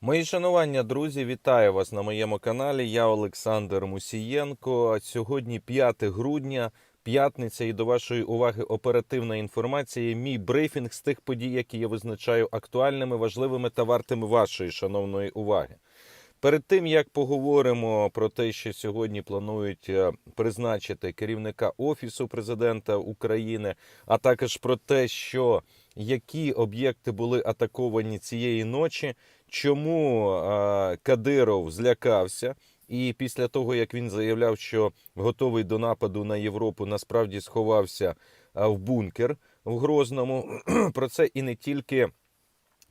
Мої шанування, друзі, вітаю вас на моєму каналі. Я Олександр Мусієнко. Сьогодні 5 грудня, п'ятниця, і до вашої уваги оперативна інформація. Мій брифінг з тих подій, які я визначаю актуальними, важливими та вартими вашої шановної уваги. Перед тим як поговоримо про те, що сьогодні планують е, призначити керівника офісу президента України, а також про те, що які об'єкти були атаковані цієї ночі, чому е, Кадиров злякався, і після того як він заявляв, що готовий до нападу на Європу, насправді сховався е, в бункер в Грозному. Про це і не тільки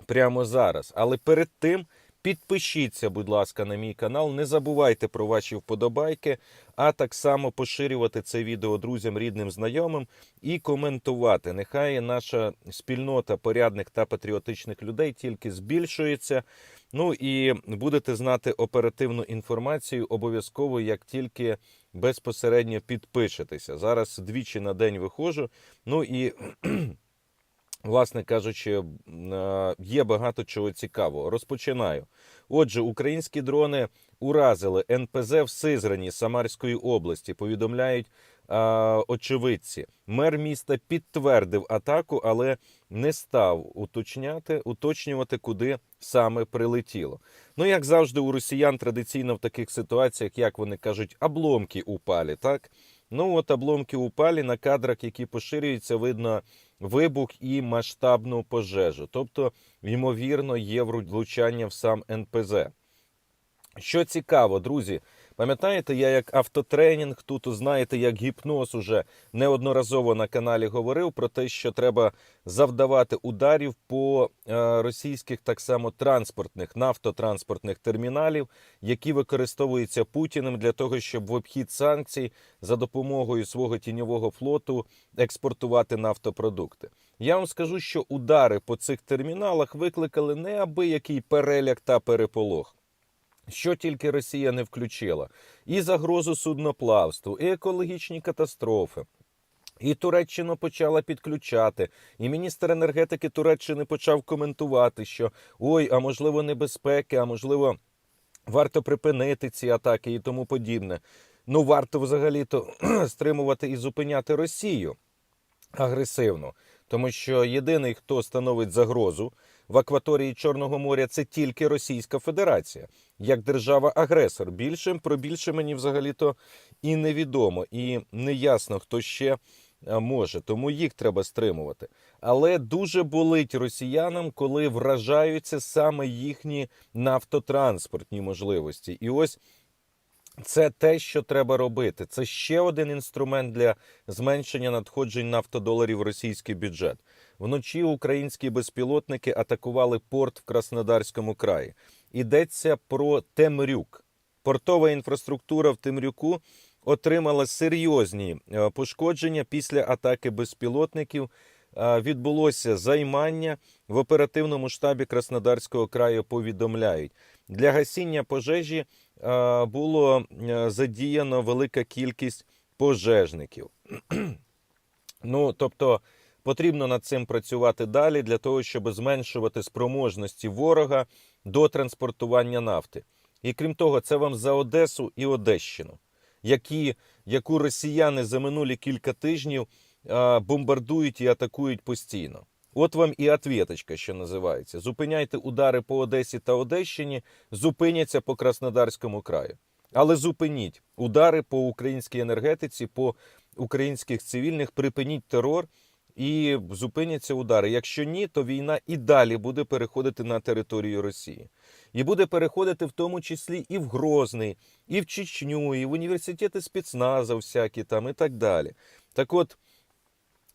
прямо зараз, але перед тим. Підпишіться, будь ласка, на мій канал. Не забувайте про ваші вподобайки, а так само поширювати це відео друзям, рідним, знайомим і коментувати. Нехай наша спільнота порядних та патріотичних людей тільки збільшується. Ну і будете знати оперативну інформацію обов'язково, як тільки безпосередньо підпишетеся. Зараз двічі на день виходжу. Ну і власне кажучи, е, є багато чого цікавого. Розпочинаю. Отже, українські дрони уразили НПЗ в Сизрані Самарської області. Повідомляють е, очевидці. Мер міста підтвердив атаку, але не став уточняти, уточнювати, куди саме прилетіло. Ну, як завжди, у росіян традиційно в таких ситуаціях, як вони кажуть, обломки упали. Так, ну от обломки упалі на кадрах, які поширюються, видно вибух і масштабну пожежу. Тобто, ймовірно, є влучання в сам НПЗ. Що цікаво, друзі, пам'ятаєте, я як автотренінг, тут знаєте, як гіпноз уже неодноразово на каналі говорив про те, що треба завдавати ударів по е, російських так само транспортних нафтотранспортних терміналів, які використовуються Путіним для того, щоб в обхід санкцій за допомогою свого тіньового флоту експортувати нафтопродукти. Я вам скажу, що удари по цих терміналах викликали неабиякий переляк та переполох. Що тільки Росія не включила, і загрозу судноплавству, і екологічні катастрофи. І Туреччина почала підключати, і міністр енергетики Туреччини почав коментувати, що ой, а можливо, небезпеки, а можливо, варто припинити ці атаки і тому подібне. Ну, варто взагалі-то стримувати і зупиняти Росію агресивно, тому що єдиний, хто становить загрозу в акваторії Чорного моря, це тільки Російська Федерація, як держава-агресор. Більше про більше мені взагалі-то і невідомо, і не ясно, хто ще може. Тому їх треба стримувати. Але дуже болить росіянам, коли вражаються саме їхні нафтотранспортні можливості. І ось. Це те, що треба робити. Це ще один інструмент для зменшення надходжень нафтодоларів в російський бюджет. Вночі українські безпілотники атакували порт в Краснодарському краї. Йдеться про Темрюк. Портова інфраструктура в Темрюку отримала серйозні е, пошкодження після атаки безпілотників. Е, Відбулося займання в оперативному штабі Краснодарського краю. Повідомляють для гасіння пожежі було е, задіяно велика кількість пожежників. ну, тобто, потрібно над цим працювати далі для того, щоб зменшувати спроможності ворога до транспортування нафти. І крім того, це вам за Одесу і Одещину, які, яку росіяни за минулі кілька тижнів е, бомбардують і атакують постійно. От вам і ответочка, що називається. Зупиняйте удари по Одесі та Одещині, зупиняться по Краснодарському краю. Але зупиніть удари по українській енергетиці, по українських цивільних, припиніть терор і зупиняться удари. Якщо ні, то війна і далі буде переходити на територію Росії. І буде переходити в тому числі і в Грозний, і в Чечню, і в університети спецназа всякі там, і так далі. Так от,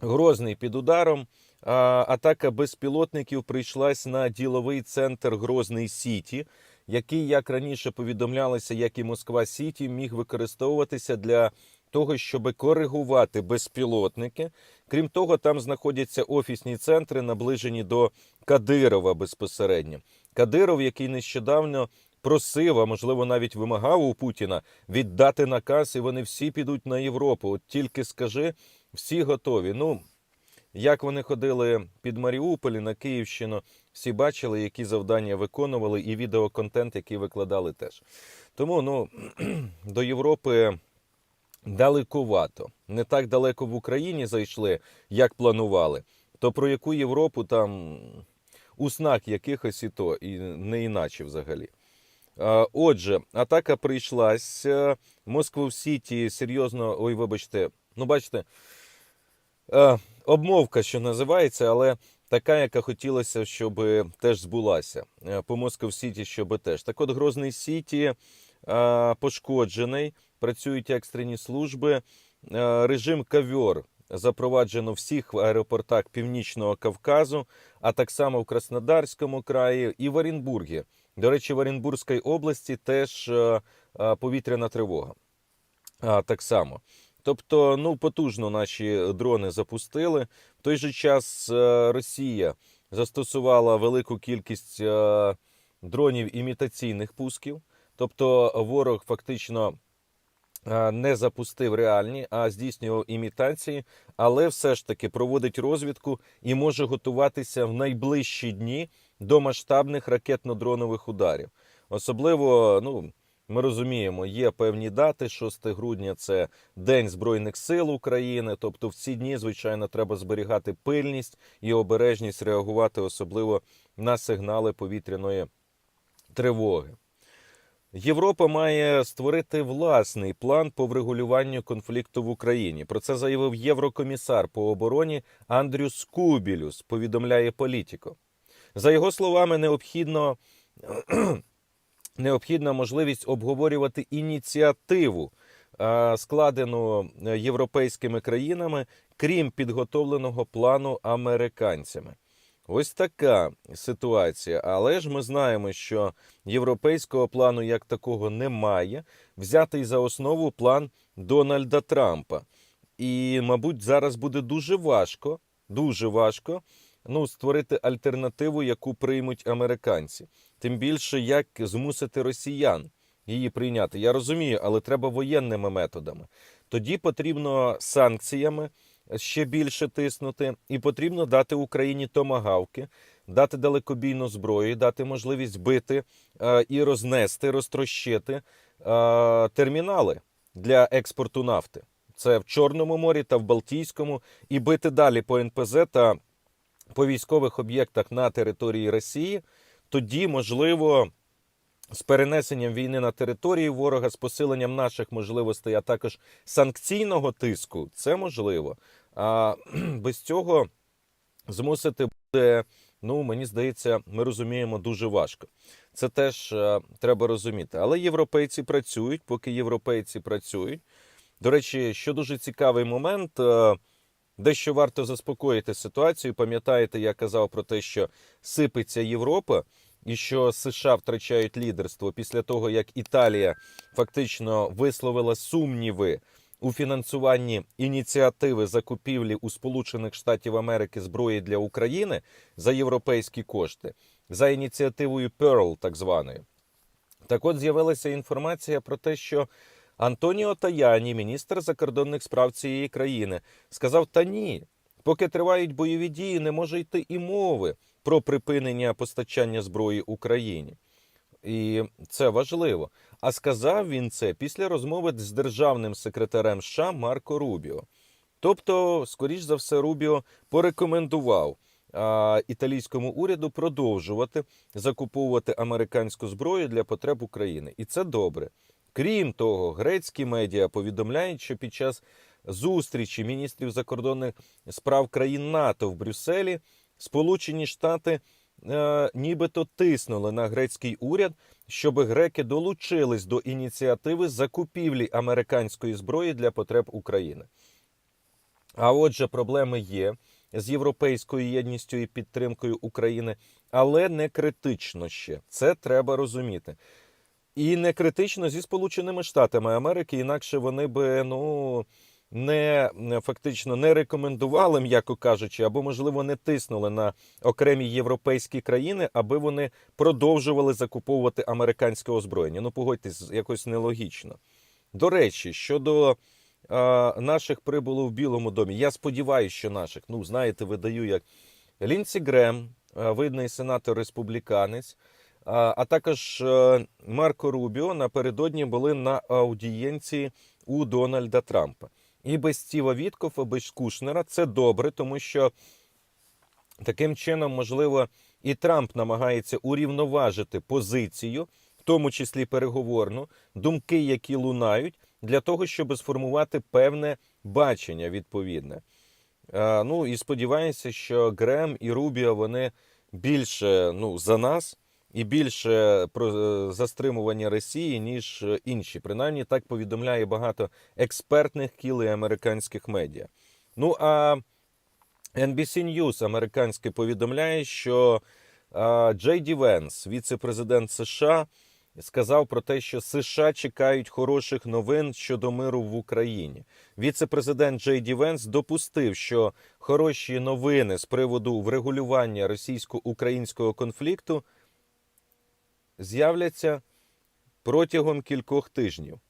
Грозний під ударом. Атака безпілотників прийшлась на діловий центр Грозний Сіті, який, як раніше повідомлялося, як і Москва Сіті, міг використовуватися для того, щоб коригувати безпілотники. Крім того, там знаходяться офісні центри, наближені до Кадирова безпосередньо. Кадиров, який нещодавно просив, а можливо навіть вимагав у Путіна віддати наказ, і вони всі підуть на Європу. От тільки скажи, всі готові. Ну Як вони ходили під Маріуполь на Київщину, всі бачили, які завдання виконували, і відеоконтент, який викладали теж. Тому ну, до Європи далекувато. Не так далеко в Україні зайшли, як планували. То про яку Європу там у снах якихось і то, і не іначе взагалі. Отже, атака прийшлась. Москва в Сіті серйозно, ой, вибачте, ну бачите, е, обмовка, що називається, але така, яка хотілося, щоб теж збулася. Е, По Москва Сіті, щоб теж. Так от Грозний Сіті е, пошкоджений, працюють екстрені служби. Е, Режим кавьор запроваджено в всіх аеропортах Північного Кавказу, а так само в Краснодарському краї і в Оренбургі. До речі, в Оренбурзькій області теж повітряна тривога. А, так само. Тобто, ну, потужно наші дрони запустили. В той же час е, Росія застосувала велику кількість е, дронів імітаційних пусків. Тобто ворог фактично е, не запустив реальні, а здійснював імітації, але все ж таки проводить розвідку і може готуватися в найближчі дні до масштабних ракетно-дронових ударів. Особливо, ну. Ми розуміємо, є певні дати. 6 грудня це День Збройних сил України. Тобто, в ці дні, звичайно, треба зберігати пильність і обережність реагувати, особливо на сигнали повітряної тривоги. Європа має створити власний план по врегулюванню конфлікту в Україні. Про це заявив єврокомісар по обороні Андрю Скубілюс. Повідомляє політико. За його словами, необхідно необхідна можливість обговорювати ініціативу, е, складену е, європейськими країнами, крім підготовленого плану американцями. Ось така ситуація. Але ж ми знаємо, що європейського плану як такого немає. Взятий за основу план Дональда Трампа. І, мабуть, зараз буде дуже важко, дуже важко ну, створити альтернативу, яку приймуть американці. Тим більше, як змусити росіян її прийняти. Я розумію, але треба воєнними методами. Тоді потрібно санкціями ще більше тиснути, і потрібно дати Україні томагавки, дати далекобійну зброю, дати можливість бити е, і рознести, розтрощити е, термінали для експорту нафти. Це в Чорному морі та в Балтійському, і бити далі по НПЗ та по військових об'єктах на території Росії. Тоді, можливо, з перенесенням війни на території ворога, з посиленням наших можливостей, а також санкційного тиску, це можливо. А без цього змусити буде, ну мені здається, ми розуміємо дуже важко. Це теж е, треба розуміти. Але європейці працюють, поки європейці працюють. До речі, що дуже цікавий момент. е, Дещо варто заспокоїти ситуацію. Пам'ятаєте, я казав про те, що сипеться Європа, і що США втрачають лідерство після того, як Італія фактично висловила сумніви у фінансуванні ініціативи закупівлі у Сполучених Штатів Америки зброї для України за європейські кошти, за ініціативою Pearl, так званою. Так от з'явилася інформація про те, що Антоніо Таяні, міністр закордонних справ цієї країни, сказав: та ні, поки тривають бойові дії, не може йти і мови про припинення постачання зброї Україні. І це важливо. А сказав він це після розмови з державним секретарем США Марко Рубіо. Тобто, скоріш за все, Рубіо порекомендував а, італійському уряду продовжувати закуповувати американську зброю для потреб України. І це добре. Крім того, грецькі медіа повідомляють, що під час зустрічі міністрів закордонних справ країн НАТО в Брюсселі Сполучені Штати е, нібито тиснули на грецький уряд, щоб греки долучились до ініціативи закупівлі американської зброї для потреб України. А отже, проблеми є з європейською єдністю і підтримкою України, але не критично ще. Це треба розуміти. І не критично зі Сполученими Штатами Америки, інакше вони би ну не фактично не рекомендували, м'яко кажучи, або можливо не тиснули на окремі європейські країни, аби вони продовжували закуповувати американське озброєння. Ну погодьтесь, якось нелогічно. До речі, щодо наших прибуло в Білому домі. Я сподіваюся, що наших. Ну, знаєте, видаю як Лінсі Грем, е, видний сенатор республіканець, а, також е, Марко Рубіо напередодні були на аудієнції у Дональда Трампа. І без Стіва Віткофа, без Кушнера це добре, тому що таким чином, можливо, і Трамп намагається урівноважити позицію, в тому числі переговорну, думки, які лунають, для того, щоб сформувати певне бачення відповідне. Е, Ну і сподіваюся, що Грем і Рубіо вони більше ну, за нас і більше про е, застримування Росії, ніж е, інші. Принаймні так повідомляє багато експертних кіл і американських медіа. Ну а NBC News американське повідомляє, що Джей Ді Венс, віце-президент США, сказав про те, що США чекають хороших новин щодо миру в Україні. Віце-президент Джей Ді Венс допустив, що хороші новини з приводу врегулювання російсько-українського конфлікту з'являться протягом кількох тижнів.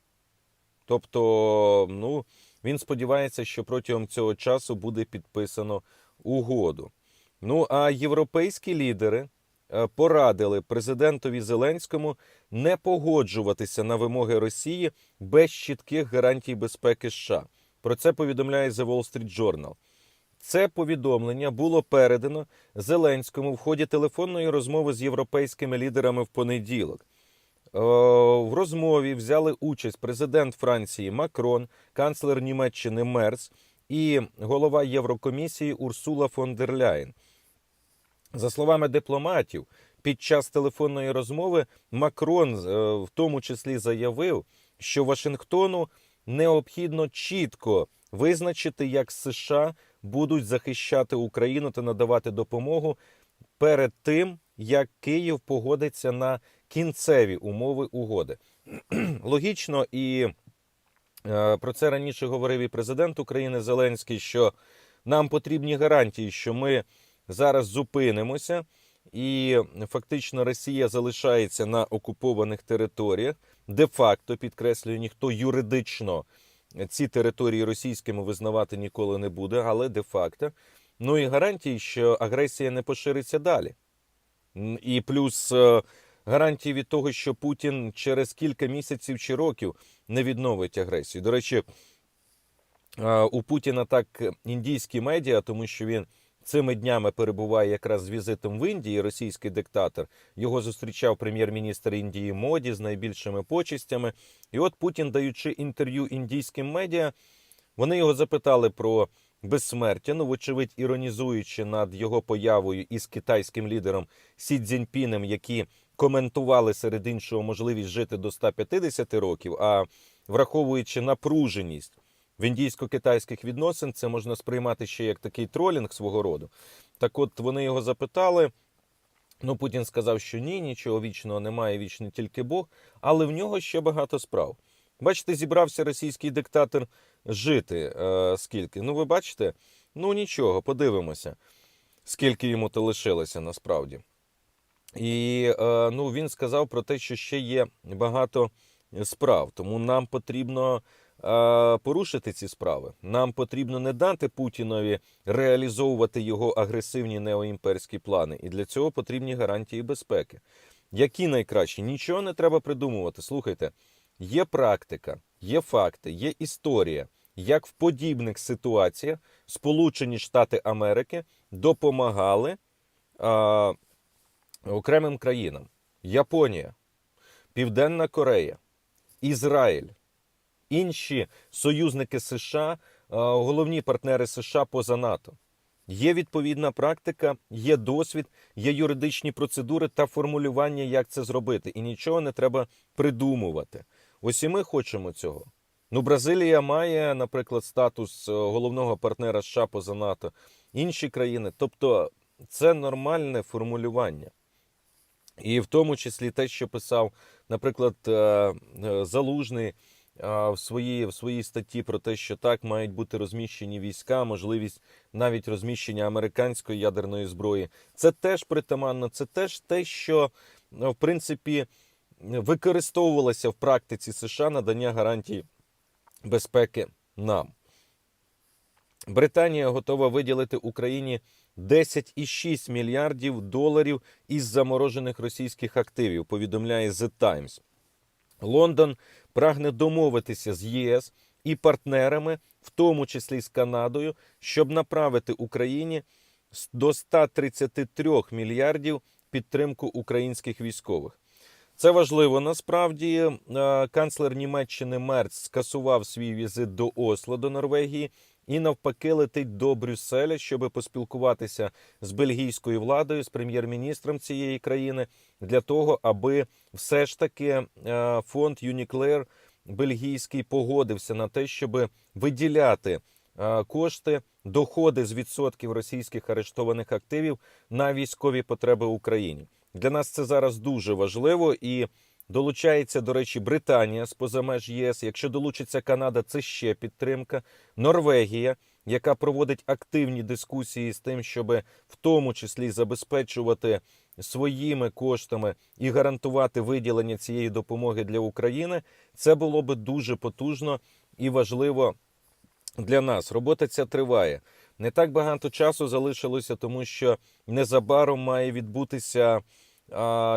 Тобто, ну, він сподівається, що протягом цього часу буде підписано угоду. Ну а європейські лідери е, порадили президентові Зеленському не погоджуватися на вимоги Росії без чітких гарантій безпеки США. Про це повідомляє The Wall Street Journal. Це повідомлення було передано Зеленському в ході телефонної розмови з європейськими лідерами в понеділок. Е, В розмові взяли участь президент Франції Макрон, канцлер Німеччини Мерц і голова Єврокомісії Урсула фон дер Ляєн. За словами дипломатів, під час телефонної розмови Макрон е, в тому числі заявив, що Вашингтону необхідно чітко визначити, як США будуть захищати Україну та надавати допомогу перед тим, як Київ погодиться на кінцеві умови угоди. Логічно, і е, про це раніше говорив і президент України Зеленський, що нам потрібні гарантії, що ми зараз зупинимося, і фактично Росія залишається на окупованих територіях. Де-факто підкреслюю, ніхто юридично ці території російськими визнавати ніколи не буде, але де-факто. Ну і гарантії, що агресія не пошириться далі. І плюс е, гарантії від того, що Путін через кілька місяців чи років не відновить агресію. До речі, е, у Путіна так індійські медіа, тому що він цими днями перебуває якраз з візитом в Індії, російський диктатор. Його зустрічав прем'єр-міністр Індії Моді з найбільшими почестями. І от Путін, даючи інтерв'ю індійським медіа, вони його запитали про безсмертя, ну, вочевидь, іронізуючи над його появою із китайським лідером Сі Цзіньпінем, які коментували серед іншого можливість жити до 150 років, а враховуючи напруженість в індійсько-китайських відносин, це можна сприймати ще як такий тролінг свого роду. Так от вони його запитали. Ну, Путін сказав, що ні, нічого вічного немає, вічний тільки Бог, але в нього ще багато справ. Бачите, зібрався російський диктатор жити е, скільки. Ну, ви бачите, ну нічого, подивимося, скільки йому то лишилося насправді. І е, ну, він сказав про те, що ще є багато справ, тому нам потрібно порушити ці справи. Нам потрібно не дати Путінові реалізовувати його агресивні неоімперські плани. І для цього потрібні гарантії безпеки. Які найкращі? Нічого не треба придумувати. Слухайте, є практика, є факти, є історія, як в подібних ситуаціях Сполучені Штати Америки допомагали а, окремим країнам: Японія, Південна Корея, Ізраїль, інші союзники США, головні партнери США поза НАТО. Є відповідна практика, є досвід, є юридичні процедури та формулювання, як це зробити. І нічого не треба придумувати. Ось і ми хочемо цього. Ну, Бразилія має, наприклад, статус е, головного партнера США поза НАТО, інші країни. Тобто, це нормальне формулювання. І в тому числі те, що писав, наприклад, е, е, Залужний в своїй, в своїй статті про те, що так мають бути розміщені війська, можливість навіть розміщення американської ядерної зброї. Це теж притаманно, це теж те, що ну, в принципі використовувалося в практиці США надання гарантій безпеки нам. Британія готова виділити Україні 10,6 мільярдів доларів із заморожених російських активів, повідомляє The Times. Лондон прагне домовитися з ЄС і партнерами, в тому числі з Канадою, щоб направити Україні до 133 мільярдів підтримку українських військових. Це важливо насправді. Е, Канцлер Німеччини Мерц скасував свій візит до Осло до Норвегії і навпаки летить до Брюсселя, щоб поспілкуватися з бельгійською владою, з прем'єр-міністром цієї країни, для того, аби все ж таки е, фонд Юніклер бельгійський погодився на те, щоб виділяти е, кошти, доходи з відсотків російських арештованих активів на військові потреби Україні. Для нас це зараз дуже важливо і долучається, до речі, Британія з поза меж ЄС. Якщо долучиться Канада, це ще підтримка. Норвегія, яка проводить активні дискусії з тим, щоб в тому числі забезпечувати своїми коштами і гарантувати виділення цієї допомоги для України, це було би дуже потужно і важливо для нас. Робота ця триває. Не так багато часу залишилося, тому що незабаром має відбутися.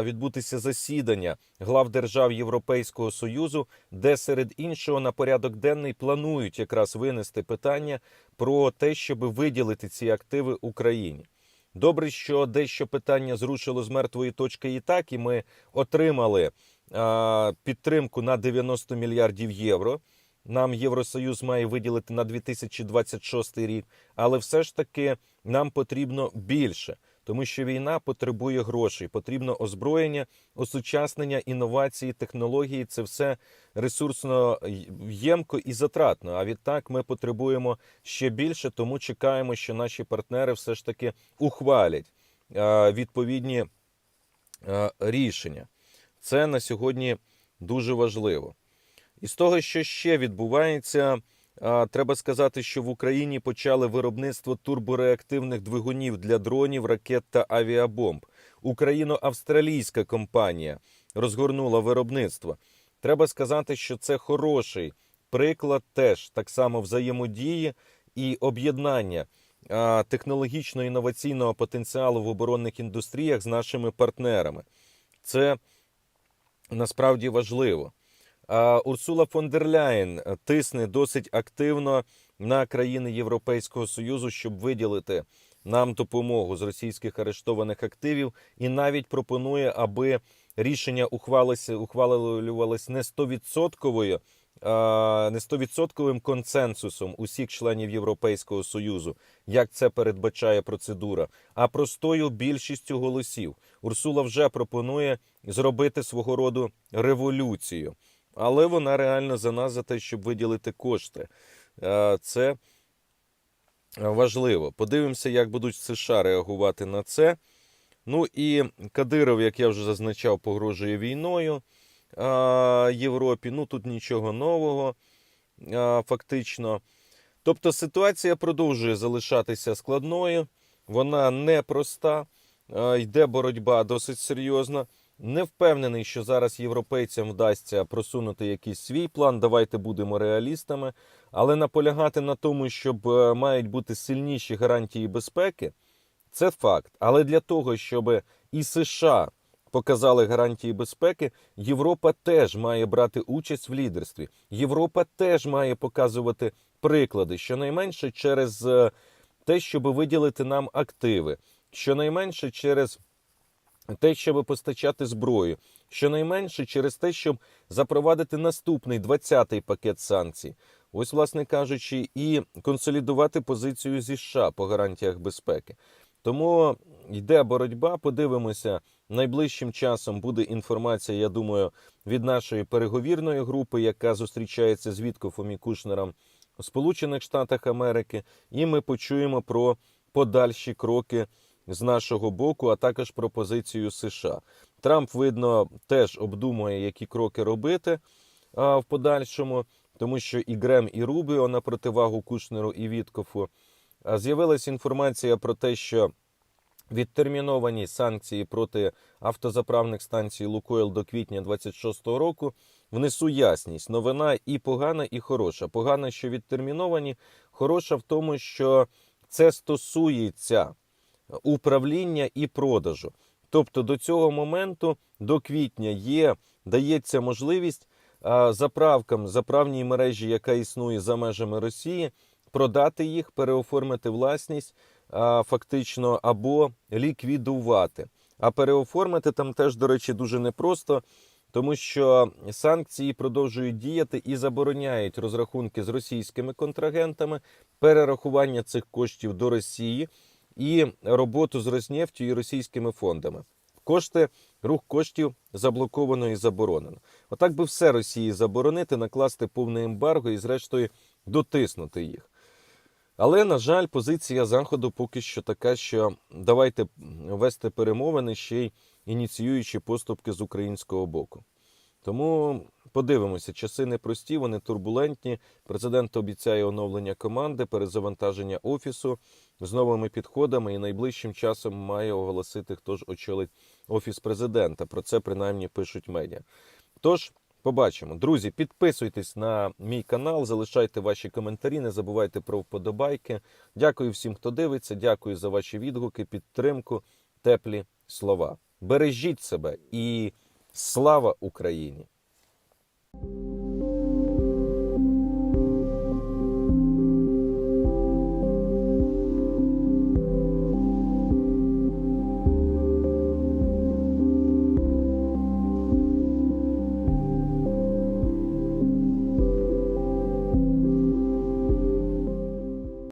Відбутися засідання глав держав Європейського союзу, де серед іншого на порядок денний планують якраз винести питання про те, щоб виділити ці активи Україні. Добре, що дещо питання зрушило з мертвої точки і так, і ми отримали підтримку на 90 мільярдів євро. Нам Євросоюз має виділити на 2026 рік, але все ж таки нам потрібно більше, тому що війна потребує грошей, потрібно озброєння, осучаснення, інновації, технології. Це все ресурсно ємко і затратно. А відтак ми потребуємо ще більше, тому чекаємо, що наші партнери все ж таки ухвалять е, відповідні е, рішення. Це на сьогодні дуже важливо. І з того, що ще відбувається, треба сказати, що в Україні почали виробництво турбореактивних двигунів для дронів, ракет та авіабомб. Україно-австралійська компанія розгорнула виробництво. Треба сказати, що це хороший приклад теж так само взаємодії і об'єднання технологічно-інноваційного потенціалу в оборонних індустріях з нашими партнерами. Це насправді важливо. Урсула фон дер Ляєн тисне досить активно на країни Європейського союзу, щоб виділити нам допомогу з російських арештованих активів, і навіть пропонує, аби рішення ухвалися ухвалювалось не 100%, не 100% консенсусом усіх членів Європейського союзу, як це передбачає процедура, а простою більшістю голосів. Урсула вже пропонує зробити свого роду революцію. Але вона реально за нас за те, щоб виділити кошти. Е, Це важливо. Подивимося, як будуть США реагувати на це. Ну і Кадиров, як я вже зазначав, погрожує війною е, Європі. Ну тут нічого нового, е, фактично. Тобто ситуація продовжує залишатися складною, вона непроста, е, йде боротьба досить серйозна. Не впевнений, що зараз європейцям вдасться просунути якийсь свій план. Давайте будемо реалістами. Але наполягати на тому, щоб е, мають бути сильніші гарантії безпеки, це факт. Але для того, щоб і США показали гарантії безпеки, Європа теж має брати участь в лідерстві. Європа теж має показувати приклади, щонайменше через е, те, щоб виділити нам активи, щонайменше через те, щоб постачати зброю, щонайменше через те, щоб запровадити наступний 20-й пакет санкцій, ось, власне кажучи, і консолідувати позицію зі США по гарантіях безпеки. Тому йде боротьба. Подивимося, найближчим часом буде інформація. Я думаю, від нашої переговірної групи, яка зустрічається з Віткофом і Кушнером у Сполучених Штатах Америки, і ми почуємо про подальші кроки з нашого боку, а також пропозицію США. Трамп, видно, теж обдумує, які кроки робити а, в подальшому, тому що і Грем, і Рубіо на противагу Кушнеру і Віткофу. З'явилася інформація про те, що відтерміновані санкції проти автозаправних станцій Лукойл до квітня 26-го року. Внесу ясність. Новина і погана, і хороша. Погана, що відтерміновані, хороша в тому, що це стосується управління і продажу. Тобто до цього моменту, до квітня, є, дається можливість заправкам, заправній мережі, яка існує за межами Росії, продати їх, переоформити власність фактично або ліквідувати. А переоформити там теж, до речі, дуже непросто, тому що санкції продовжують діяти і забороняють розрахунки з російськими контрагентами, перерахування цих коштів до Росії і роботу з Роснефтю і російськими фондами. Кошти, рух коштів заблоковано і заборонено. Отак би все Росії заборонити, накласти повне ембарго і, зрештою, дотиснути їх. Але, на жаль, позиція Заходу поки що така, що давайте вести перемовини ще й ініціюючи поступки з українського боку. Тому подивимося, часи непрості, вони турбулентні. Президент обіцяє оновлення команди, перезавантаження офісу з новими підходами і найближчим часом має оголосити, хто ж очолить офіс президента. Про це принаймні пишуть медіа. Тож. Побачимо. Друзі, підписуйтесь на мій канал, залишайте ваші коментарі, не забувайте про вподобайки. Дякую всім, хто дивиться. Дякую за ваші відгуки, підтримку, теплі слова. Бережіть себе і слава Україні! Thank you.